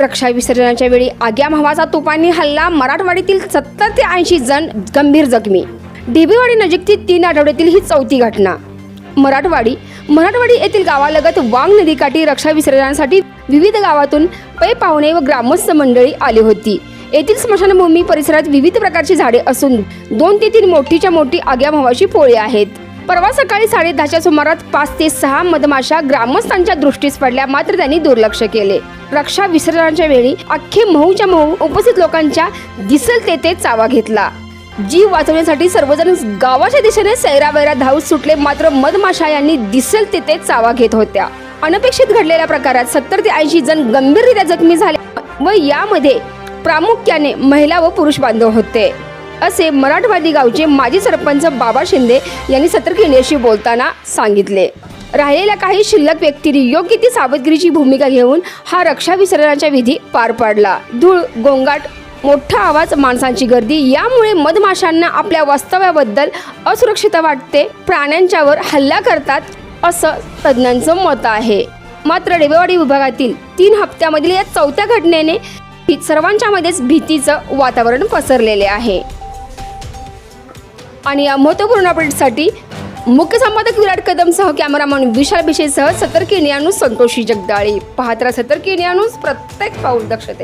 रक्षा विसर्जनाच्या वेळी आग्या भावाचा तुपांनी हल्ला मराठवाडीतील सत्तर ते ऐंशी जण गंभीर जखमी. ढेबेवाडी नजीकची तीन आठवड्यातील ही चौथी घटना. मराठवाडी मराठवाडी येथील गावालगत वांग नदीकाठी रक्षा विसर्जनासाठी विविध गावातून पै पाहुणे व ग्रामस्थ मंडळी आली होती. येथील स्मशानभूमी परिसरात विविध प्रकारची झाडे असून दोन ते तीन मोठीच्या मोठी आग्या भावाची पोळी आहेत. परवा सकाळी साडे दहाच्या सुमारात पाच ते सहा मधमाशा ग्रामस्थांच्या दृष्टीस पडल्या. मात्र त्यांनी दुर्लक्ष केले. रक्षा विसर्जनाच्या वेळी अख्खे महूच्या महू उपस्थित लोकांच्या दिसल तेथे चावा घेतला. जीव वाचवण्यासाठी सर्वजण गावाच्या दिशेने सैरावैरा धावत सुटले. मात्र मधमाशा यांनी दिसल तेथे चावा घेत होत्या. अनपेक्षित घडलेल्या प्रकारात सत्तर ते ऐंशी जण गंभीररित्या जखमी झाले व यामध्ये प्रामुख्याने महिला व पुरुष बांधव होते. असे मराठवाडी गावचे माजी सरपंच बाबा शिंदे यांनी सतर्कतेशी बोलताना सांगितले. राहिलेल्या काही शिल्लक व्यक्तींनी योग्य ती सावधगिरीची भूमिका घेऊन हा रक्षा विसर्जनाचा विधी पार पाडला. धूळ गोंगाट मोठा आवाज माणसांची गर्दी यामुळे मधमाशांना आपल्या वास्तव्याबद्दल असुरक्षित वाटते प्राण्यांच्यावर हल्ला करतात असं तज्ज्ञांचं मत आहे. मात्र रेवेवाडी विभागातील तीन हप्त्यामधील या चौथ्या घटनेने भी- सर्वांच्या मध्येच भीतीचं वातावरण पसरलेले आहे. आणि या महत्त्वपूर्ण अपडेटसाठी मुख्य संपादक विराट कदमसह कॅमेरामन विशाल भिशेसह सतर्क न्यूज संतोषी जगदाळी. पाहत्रा राहा सतर्क प्रत्येक पाऊल दक्षते.